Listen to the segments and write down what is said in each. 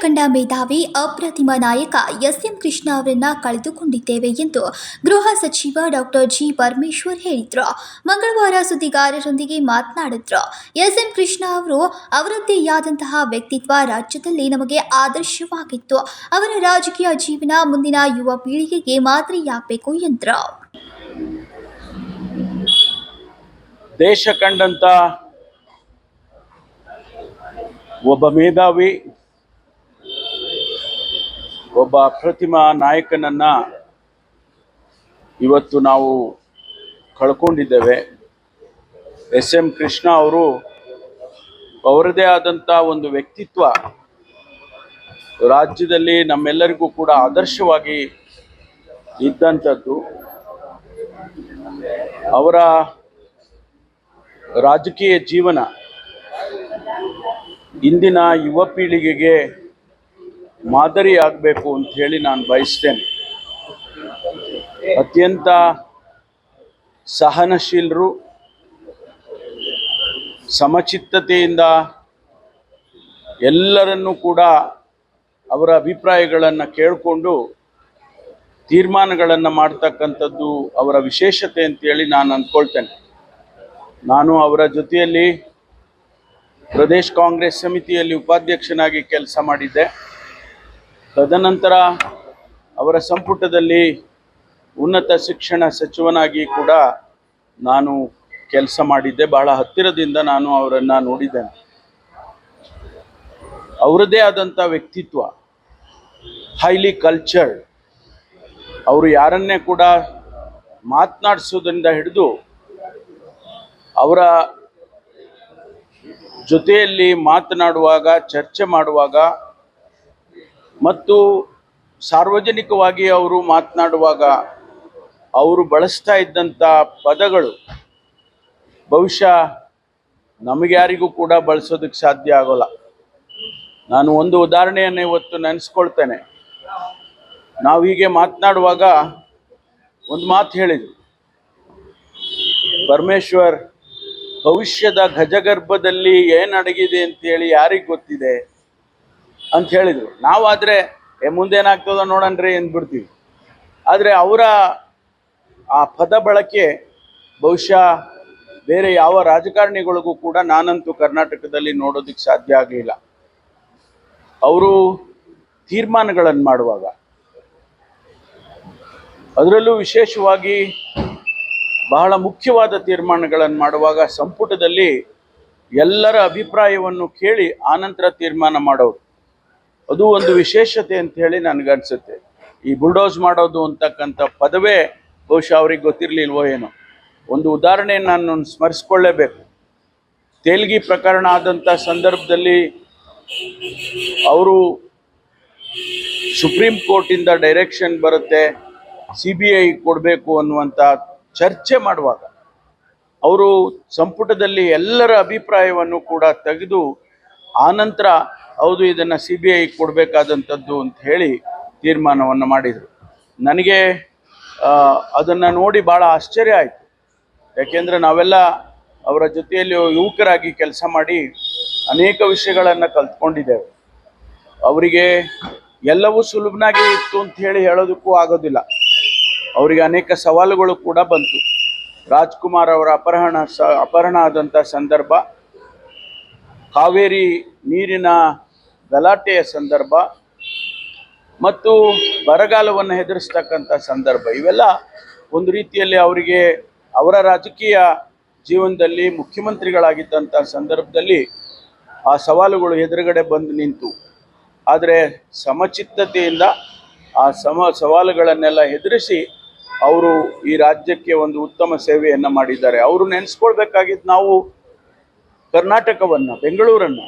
ಕಂಡ ಮೇಧಾವಿ, ಅಪ್ರತಿಮ ನಾಯಕ ಎಸ್ ಎಂ ಕೃಷ್ಣ ಅವರನ್ನ ಕಳೆದುಕೊಂಡಿದ್ದೇವೆ ಎಂದು ಗೃಹ ಸಚಿವ ಡಾಕ್ಟರ್ ಜಿ ಪರಮೇಶ್ವರ್ ಹೇಳಿದ್ರು. ಮಂಗಳವಾರ ಸುದ್ದಿಗಾರರೊಂದಿಗೆ ಮಾತನಾಡಿದ್ರು. ಎಸ್ ಎಂ ಕೃಷ್ಣ ಅವರು, ಅವರದ್ದೇ ಆದಂತಹ ವ್ಯಕ್ತಿತ್ವ ರಾಜ್ಯದಲ್ಲಿ ನಮಗೆ ಆದರ್ಶವಾಗಿತ್ತು. ಅವರ ರಾಜಕೀಯ ಜೀವನ ಮುಂದಿನ ಯುವ ಪೀಳಿಗೆಗೆ ಮಾದರಿಯಾಗಬೇಕು ಎಂದರು. ದೇಶ ಕಂಡಂತ ಒಬ್ಬ ಮೇಧಾವಿ ಒಬ್ಬ ಅಪ್ರತಿಮ ನಾಯಕನನ್ನ ಇವತ್ತು ನಾವು ಕಳ್ಕೊಂಡಿದ್ದೇವೆ. ಎಸ್ ಎಂ ಕೃಷ್ಣ ಅವರು ಅವರದೇ ಆದಂಥ ಒಂದು ವ್ಯಕ್ತಿತ್ವ ರಾಜ್ಯದಲ್ಲಿ ನಮ್ಮೆಲ್ಲರಿಗೂ ಕೂಡ ಆದರ್ಶವಾಗಿ ಇದ್ದಂಥದ್ದು ಅವರ ರಾಜಕೀಯ ಜೀವನ ಇಂದಿನ ಯುವ ಪೀಳಿಗೆಗೆ ಮಾದರಿ ಆಗಬೇಕು ಅಂತ ಹೇಳಿ ನಾನು ಬಯಸ್ತೇನೆ. ಅತ್ಯಂತ ಸಹನಶೀಲರು, ಸಮಚಿತ್ತತೆಯಿಂದ ಎಲ್ಲರನ್ನೂ ಕೂಡ ಅವರ ಅಭಿಪ್ರಾಯಗಳನ್ನು ಕೇಳಿಕೊಂಡು ತೀರ್ಮಾನಗಳನ್ನು ಮಾಡ್ತಕ್ಕಂಥದ್ದು ಅವರ ವಿಶೇಷತೆ ಅಂತೇಳಿ ನಾನು ಅಂದ್ಕೊಳ್ತೇನೆ. ನಾನು ಅವರ ಜೊತೆಯಲ್ಲಿ ಪ್ರದೇಶ್ ಕಾಂಗ್ರೆಸ್ ಸಮಿತಿಯಲ್ಲಿ ಉಪಾಧ್ಯಕ್ಷನಾಗಿ ಕೆಲಸ ಮಾಡಿದ್ದೆ. ತದನಂತರ ಅವರ ಸಂಪುಟದಲ್ಲಿ ಉನ್ನತ ಶಿಕ್ಷಣ ಸಚಿವನಾಗಿ ಕೂಡ ನಾನು ಕೆಲಸ ಮಾಡಿದ್ದೆ. ಬಹಳ ಹತ್ತಿರದಿಂದ ನಾನು ಅವರನ್ನು ನೋಡಿದ್ದೇನೆ. ಅವರದೇ ಆದಂಥ ವ್ಯಕ್ತಿತ್ವ ಹೈಲಿ ಕಲ್ಚರ್ಡ್ ಅವರು ಯಾರನ್ನೇ ಕೂಡ ಮಾತನಾಡಿಸೋದ್ರಿಂದ ಹಿಡಿದು ಅವರ ಜೊತೆಯಲ್ಲಿ ಮಾತನಾಡುವಾಗ, ಚರ್ಚೆ ಮಾಡುವಾಗ ಮತ್ತು ಸಾರ್ವಜನಿಕವಾಗಿ ಅವರು ಮಾತನಾಡುವಾಗ ಅವರು ಬಳಸ್ತಾ ಇದ್ದಂಥ ಪದಗಳು ಬಹುಶಃ ನಮಗ್ಯಾರಿಗೂ ಕೂಡ ಬಳಸೋದಕ್ಕೆ ಸಾಧ್ಯ ಆಗೋಲ್ಲ. ನಾನು ಒಂದು ಉದಾಹರಣೆಯನ್ನು ಇವತ್ತು ನೆನೆಸ್ಕೊಳ್ತೇನೆ. ನಾವು ಹೀಗೆ ಮಾತನಾಡುವಾಗ ಒಂದು ಮಾತು ಹೇಳಿದ್ರು. ಪರಮೇಶ್ವರ್, ಭವಿಷ್ಯದ ಗಜಗರ್ಭದಲ್ಲಿ ಏನು ಅಡಗಿದೆ ಅಂತೇಳಿ ಯಾರಿಗೆ ಗೊತ್ತಿದೆ? ಅಂತ ಹೇಳಿದರು. ನಾವಾದರೆ ಮುಂದೇನಾಗ್ತದೋ ನೋಡಣ್ರಿ ಅಂದ್ಬಿಡ್ತೀವಿ. ಆದರೆ ಅವರ ಆ ಪದ ಬಳಕೆ ಬಹುಶಃ ಬೇರೆ ಯಾವ ರಾಜಕಾರಣಿಗಳಿಗೂ ಕೂಡ ನಾನಂತೂ ಕರ್ನಾಟಕದಲ್ಲಿ ನೋಡೋದಕ್ಕೆ ಸಾಧ್ಯ ಆಗಲಿಲ್ಲ. ಅವರು ತೀರ್ಮಾನಗಳನ್ನು ಮಾಡುವಾಗ, ಅದರಲ್ಲೂ ವಿಶೇಷವಾಗಿ ಬಹಳ ಮುಖ್ಯವಾದ ತೀರ್ಮಾನಗಳನ್ನು ಮಾಡುವಾಗ ಸಂಪುಟದಲ್ಲಿ ಎಲ್ಲರ ಅಭಿಪ್ರಾಯವನ್ನು ಕೇಳಿ ಆನಂತರ ತೀರ್ಮಾನ ಮಾಡೋರು. ಅದು ಒಂದು ವಿಶೇಷತೆ ಅಂತ ಹೇಳಿ ನನಗನ್ಸುತ್ತೆ. ಈ ಬುಲ್ಡೋಸ್ ಮಾಡೋದು ಅಂತಕ್ಕಂಥ ಪದವೇ ಬಹುಶಃ ಅವ್ರಿಗೆ ಗೊತ್ತಿರಲಿಲ್ವೋ ಏನೋ. ಒಂದು ಉದಾಹರಣೆ ನಾನು ಸ್ಮರಿಸ್ಕೊಳ್ಳೇಬೇಕು. ತೇಲ್ಗಿ ಪ್ರಕರಣ ಆದಂಥ ಸಂದರ್ಭದಲ್ಲಿ ಅವರು ಸುಪ್ರೀಂ ಕೋರ್ಟಿಂದ ಡೈರೆಕ್ಷನ್ ಬರುತ್ತೆ ಸಿ ಬಿ ಐ ಕೊಡಬೇಕು ಅನ್ನುವಂಥ ಚರ್ಚೆ ಮಾಡುವಾಗ ಅವರು ಸಂಪುಟದಲ್ಲಿ ಎಲ್ಲರ ಅಭಿಪ್ರಾಯವನ್ನು ಕೂಡ ತೆಗೆದು ಆನಂತರ ಹೌದು, ಇದನ್ನು ಸಿ ಬಿ ಐ ಕೊಡಬೇಕಾದಂಥದ್ದು ಅಂತ ಹೇಳಿ ತೀರ್ಮಾನವನ್ನು ಮಾಡಿದರು. ನನಗೆ ಅದನ್ನು ನೋಡಿ ಭಾಳ ಆಶ್ಚರ್ಯ ಆಯಿತು. ಯಾಕೆಂದರೆ ನಾವೆಲ್ಲ ಅವರ ಜೊತೆಯಲ್ಲಿ ಯುವಕರಾಗಿ ಕೆಲಸ ಮಾಡಿ ಅನೇಕ ವಿಷಯಗಳನ್ನು ಕಲ್ತ್ಕೊಂಡಿದ್ದೇವೆ. ಅವರಿಗೆ ಎಲ್ಲವೂ ಸುಲಭನಾಗಿ ಇತ್ತು ಅಂತ ಹೇಳಿ ಹೇಳೋದಕ್ಕೂ ಆಗೋದಿಲ್ಲ. ಅವರಿಗೆ ಅನೇಕ ಸವಾಲುಗಳು ಕೂಡ ಬಂತು. ರಾಜ್ಕುಮಾರ್ ಅವರ ಅಪಹರಣ ಸ, ಅಪಹರಣ ಆದಂಥ ಸಂದರ್ಭ, ಕಾವೇರಿ ನೀರಿನ ಗಲಾಟೆಯ ಸಂದರ್ಭ ಮತ್ತು ಬರಗಾಲವನ್ನು ಹೆದರಿಸ್ತಕ್ಕಂಥ ಸಂದರ್ಭ. ಇವೆಲ್ಲ ಒಂದು ರೀತಿಯಲ್ಲಿ ಅವರಿಗೆ ಅವರ ರಾಜಕೀಯ ಜೀವನದಲ್ಲಿ ಮುಖ್ಯಮಂತ್ರಿಗಳಾಗಿದ್ದಂಥ ಸಂದರ್ಭದಲ್ಲಿ ಆ ಸವಾಲುಗಳು ಎದುರುಗಡೆ ಬಂದು ನಿಂತು. ಆದರೆ ಸಮಚಿತ್ತತೆಯಿಂದ ಆ ಸಮ ಸವಾಲುಗಳನ್ನೆಲ್ಲ ಎದುರಿಸಿ ಅವರು ಈ ರಾಜ್ಯಕ್ಕೆ ಒಂದು ಉತ್ತಮ ಸೇವೆಯನ್ನು ಮಾಡಿದ್ದಾರೆ. ಅವರು ನೆನೆಸ್ಕೊಳ್ಬೇಕಾಗಿದ್ದು ನಾವು ಕರ್ನಾಟಕವನ್ನು, ಬೆಂಗಳೂರನ್ನು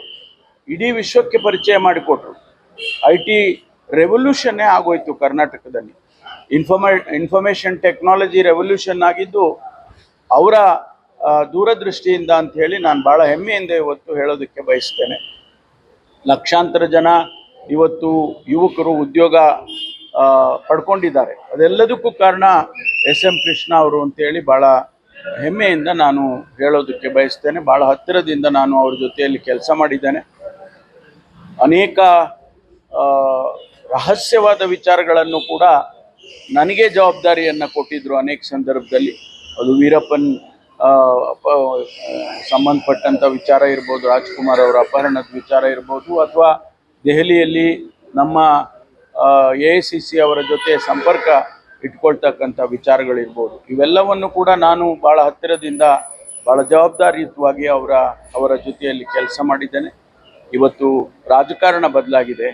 ಇಡೀ ವಿಶ್ವಕ್ಕೆ ಪರಿಚಯ ಮಾಡಿಕೊಟ್ರು. ಐ ಟಿ ರೆವಲ್ಯೂಷನ್ನೇ ಆಗೋಯ್ತು ಕರ್ನಾಟಕದಲ್ಲಿ. ಇನ್ಫಾರ್ಮೇ ಇನ್ಫಾರ್ಮೇಷನ್ ಟೆಕ್ನಾಲಜಿ ರೆವಲ್ಯೂಷನ್ ಆಗಿದ್ದು ಅವರ ದೂರದೃಷ್ಟಿಯಿಂದ ಅಂತ ಹೇಳಿ ನಾನು ಭಾಳ ಹೆಮ್ಮೆಯಿಂದ ಇವತ್ತು ಹೇಳೋದಕ್ಕೆ ಬಯಸ್ತೇನೆ. ಲಕ್ಷಾಂತರ ಜನ ಇವತ್ತು ಯುವಕರು ಉದ್ಯೋಗ ಪಡ್ಕೊಂಡಿದ್ದಾರೆ. ಅದೆಲ್ಲದಕ್ಕೂ ಕಾರಣ ಎಸ್ ಎಂ ಕೃಷ್ಣ ಅವರು ಅಂತೇಳಿ ಭಾಳ ಹೆಮ್ಮೆಯಿಂದ ನಾನು ಹೇಳೋದಕ್ಕೆ ಬಯಸ್ತೇನೆ. ಭಾಳ ಹತ್ತಿರದಿಂದ ನಾನು ಅವ್ರ ಜೊತೆಯಲ್ಲಿ ಕೆಲಸ ಮಾಡಿದ್ದೇನೆ. ಅನೇಕ ರಹಸ್ಯವಾದ ವಿಚಾರಗಳನ್ನು ಕೂಡ ನನಗೆ ಜವಾಬ್ದಾರಿಯನ್ನು ಕೊಟ್ಟಿದ್ದರು ಅನೇಕ ಸಂದರ್ಭದಲ್ಲಿ. ಅದು ವೀರಪ್ಪನ್ ಸಂಬಂಧಪಟ್ಟಂಥ ವಿಚಾರ ಇರ್ಬೋದು, ರಾಜ್ಕುಮಾರ್ ಅವರ ಅಪಹರಣದ ವಿಚಾರ ಇರ್ಬೋದು, ಅಥವಾ ದೆಹಲಿಯಲ್ಲಿ ನಮ್ಮ ಎ ಸಿ ಸಿ ಅವರ ಜೊತೆ ಸಂಪರ್ಕ ಇಟ್ಕೊಳ್ತಕ್ಕಂಥ ವಿಚಾರಗಳಿರ್ಬೋದು. ಇವೆಲ್ಲವನ್ನು ಕೂಡ ನಾನು ಭಾಳ ಹತ್ತಿರದಿಂದ ಭಾಳ ಜವಾಬ್ದಾರಿಯುತವಾಗಿ ಅವರ ಅವರ ಜೊತೆಯಲ್ಲಿ ಕೆಲಸ ಮಾಡಿದ್ದೇನೆ. ಇವತ್ತು ರಾಜಕಾರಣ ಬದಲಾಗಿದೆ.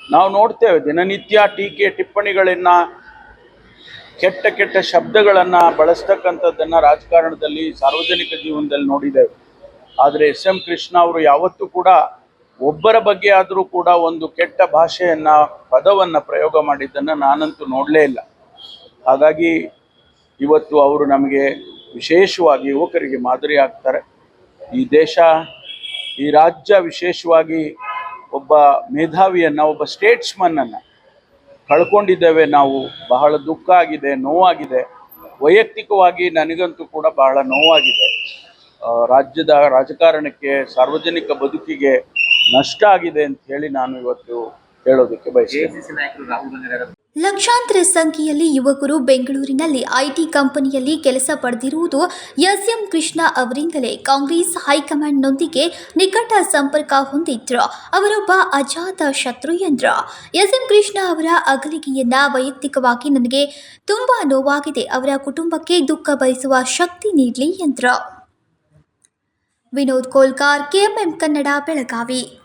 ನಾವು ನೋಡ್ತೇವೆ ದಿನನಿತ್ಯ ಟೀಕೆ ಟಿಪ್ಪಣಿಗಳನ್ನು ಕೆಟ್ಟ ಕೆಟ್ಟ ಶಬ್ದಗಳನ್ನು ಬಳಸ್ತಕ್ಕಂಥದ್ದನ್ನು ರಾಜಕಾರಣದಲ್ಲಿ ಸಾರ್ವಜನಿಕ ಜೀವನದಲ್ಲಿ ನೋಡಿದ್ದೇವೆ. ಆದರೆ ಎಸ್ ಎಂ ಕೃಷ್ಣ ಅವರು ಯಾವತ್ತೂ ಕೂಡ ಒಬ್ಬರ ಬಗ್ಗೆ ಆದರೂ ಕೂಡ ಒಂದು ಕೆಟ್ಟ ಭಾಷೆಯನ್ನು, ಪದವನ್ನು ಪ್ರಯೋಗ ಮಾಡಿದ್ದನ್ನು ನಾನಂತೂ ನೋಡಲೇ ಇಲ್ಲ. ಹಾಗಾಗಿ ಇವತ್ತು ಅವರು ನಮಗೆ ವಿಶೇಷವಾಗಿ ಯುವಕರಿಗೆ ಮಾದರಿ ಆಗ್ತಾರೆ. ಈ ದೇಶ ಈ ರಾಜ್ಯ ವಿಶೇಷವಾಗಿ ಒಬ್ಬ ಮೇಧಾವಿಯನ್ನು, ಒಬ್ಬ ಸ್ಟೇಟ್ಸ್ಮನ್ನನ್ನು ಕಳ್ಕೊಂಡಿದ್ದೇವೆ. ನಾವು ಬಹಳ ದುಃಖ ಆಗಿದೆ, ನೋವಾಗಿದೆ. ವೈಯಕ್ತಿಕವಾಗಿ ನನಗಂತೂ ಕೂಡ ಬಹಳ ನೋವಾಗಿದೆ. ರಾಜ್ಯದ ರಾಜಕಾರಣಕ್ಕೆ, ಸಾರ್ವಜನಿಕ ಬದುಕಿಗೆ ನಷ್ಟ ಆಗಿದೆ ಅಂತ ಹೇಳಿ ನಾನು ಇವತ್ತು ಹೇಳೋದಕ್ಕೆ ಬಯಸ್ತೇನೆ. ಲಕ್ಷಾಂತರ ಸಂಖ್ಯೆಯಲ್ಲಿ ಯುವಕರು ಬೆಂಗಳೂರಿನಲ್ಲಿ ಐಟಿ ಕಂಪನಿಯಲ್ಲಿ ಕೆಲಸ ಪಡೆದಿರುವುದು ಎಸ್ಎಂ ಕೃಷ್ಣ ಅವರಿಂದಲೇ. ಕಾಂಗ್ರೆಸ್ ಹೈಕಮಾಂಡ್ನೊಂದಿಗೆ ನಿಕಟ ಸಂಪರ್ಕ ಹೊಂದಿದ್ರು. ಅವರೊಬ್ಬ ಅಜಾತ ಶತ್ರು ಎಂದ್ರು. ಎಸ್ಎಂ ಕೃಷ್ಣ ಅವರ ಅಗಲಿಕೆಯನ್ನ ವೈಯಕ್ತಿಕವಾಗಿ ನನಗೆ ತುಂಬಾ ನೋವಾಗಿದೆ. ಅವರ ಕುಟುಂಬಕ್ಕೆ ದುಃಖ ಬಯಸುವ ಶಕ್ತಿ ನೀಡಲಿ ಎಂದ್ರು. ವಿನೋದ್ ಕೋಲ್ಕಾರ್, ಕೆಎಂಎಂ ಕನ್ನಡ, ಬೆಳಗಾವಿ.